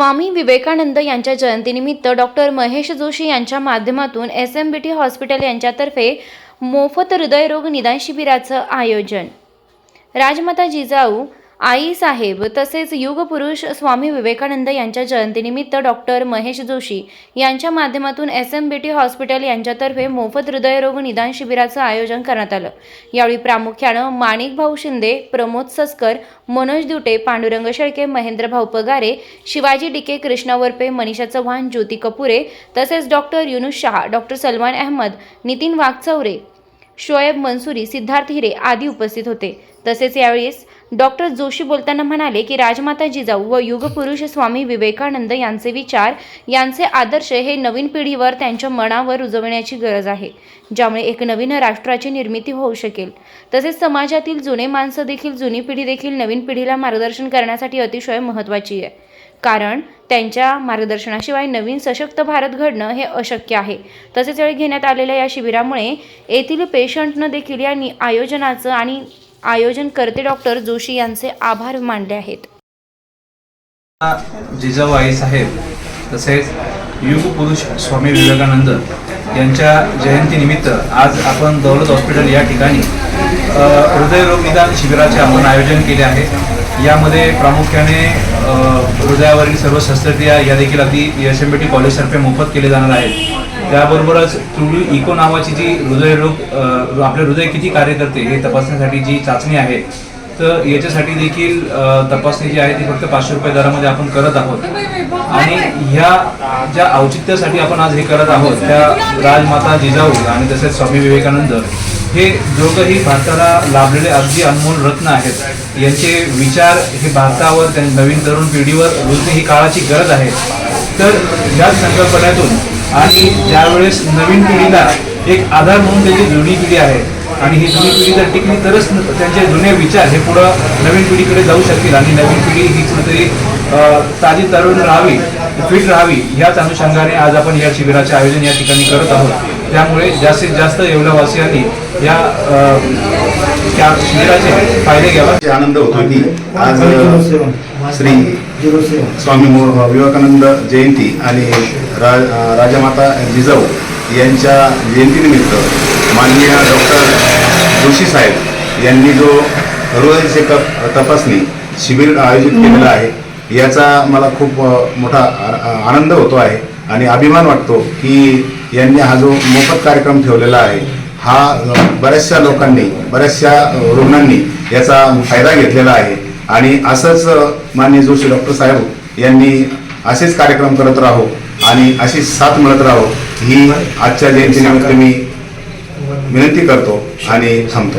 स्वामी विवेकानंद यांच्या जयंतीनिमित्त डॉक्टर महेश जोशी यांच्या माध्यमातून S M B T hospital यांच्यातर्फे मोफत हृदयरोग निदान शिबिराचं आयोजन. राजमाता जिजाऊ आई साहेब तसेच युगपुरुष स्वामी विवेकानंद यांच्या जयंतीनिमित्त डॉक्टर महेश जोशी यांच्या माध्यमातून S M B T hospital यांच्यातर्फे मोफत हृदयरोग निदान शिबिराचं आयोजन करण्यात आलं. यावेळी प्रामुख्यानं माणिकभाऊ शिंदे प्रमोद सस्कर मनोज दुटे पांडुरंग शेळके महेंद्रभाऊ पगारे शिवाजी डिके कृष्णा वरपे मनीषा चव्हाण ज्योती कपुरे तसेच डॉक्टर युनुस शहा डॉक्टर सलमान अहमद नितीन वाघचौरे शोएब मंसुरी सिद्धार्थ हिरे आदी उपस्थित होते. तसेच यावेळेस डॉक्टर जोशी बोलताना म्हणाले की राजमाता जिजाऊ व युगपुरुष स्वामी विवेकानंद यांचे विचार यांचे आदर्श हे नवीन पिढीवर त्यांच्या मनावर रुजवण्याची गरज आहे ज्यामुळे एक नवीन राष्ट्राची निर्मिती होऊ शकेल. तसेच समाजातील जुने माणसं देखील जुनी पिढी देखील नवीन पिढीला मार्गदर्शन करण्यासाठी अतिशय महत्त्वाची आहे. कारण त्यांच्या मार्गदर्शनाशिवाय नवीन सशक्त भारत घडणं हे अशक्य आहे. तसेच वेळी घेण्यात आलेल्या या शिबिरामुळे येथील पेशंटनं देखील या आयोजनाचं आणि आयोजनकर्ते डॉक्टर जोशी यांचे आभार मानले आहेत. जिजाबाई साहेब तसेच युग पुरुष स्वामी विवेकानंद यांच्या जयंतीनिमित्त आज आपण दौलत हॉस्पिटल या ठिकाणी हृदयरोग निदान शिबिराचे आपण आयोजन केले आहे. यामध्ये प्रामुख्याने हृदयावरील सर्व शस्त्रक्रिया या देखील अगदी एस एम बी टी कॉलेजतर्फे मोफत केले जाणार आहेत. त्याबरोबरच ट्रुली इको नावाची जी हृदयरोग आपले हृदय किती कार्य करते हे तपासण्यासाठी जी चाचणी आहे तर याच्यासाठी देखील तपासणी जी आहे ती फक्त पाचशे रुपये दरामध्ये आपण करत आहोत. आणि ह्या ज्या औचित्यासाठी आपण आज हे करत आहोत त्या राजमाता जिजाऊ आणि तसेच स्वामी विवेकानंद हे दोघंही भारताला लाभलेले अगदी अनमोल रत्न आहेत. यांचे विचार हे भारतावर त्या नवीन तरुण पिढीवर रुजणे ही काळाची गरज आहे. तर याच संकल्पनेतून आणि ज्यावेळेस नवीन पिढीला एक आधार म्हणून त्याची जुनी पिढी आहे आणि ही जुनी पिढी जर टिकली तरच त्यांचे जुने विचार हे पुढं नवीन पिढीकडे जाऊ शकतील आणि नवीन पिढी ही कुठेतरी ताजी तरुण राहावी फिट राहावी ह्याच अनुषंगाने आज आपण या शिबिराचे आयोजन या ठिकाणी करत आहोत. त्यामुळे जास्तीत जास्त येवलावासियांनी या त्या शिबिराचे फायदे घ्यावा. आनंद होतो की आज श्री स्वामी विवेकानंद जयंती आणि राजमाता जिजाऊ यांच्या जयंतीनिमित्त माननीय डॉक्टर जोशी साहेब यांनी जो हृदय चेकअप तपासणी शिबिर आयोजित केलेलं आहे याचा मला खूप मोठा आनंद होतो आहे आणि अभिमान वाटतो की यांनी हा जो मोफत कार्यक्रम ठेवलेला आहे हा बऱ्याचशा लोकांनी बऱ्याचशा रुग्णांनी याचा फायदा घेतलेला आहे. आणि असंच अ, माननीय जोशी डॉक्टर साहेब यांनी असेच कार्यक्रम करत राहो आणि अशी साथ मिळत राहो ही आजच्या जयंतीनिमित्त मी विनंती करतो आणि थांबतो.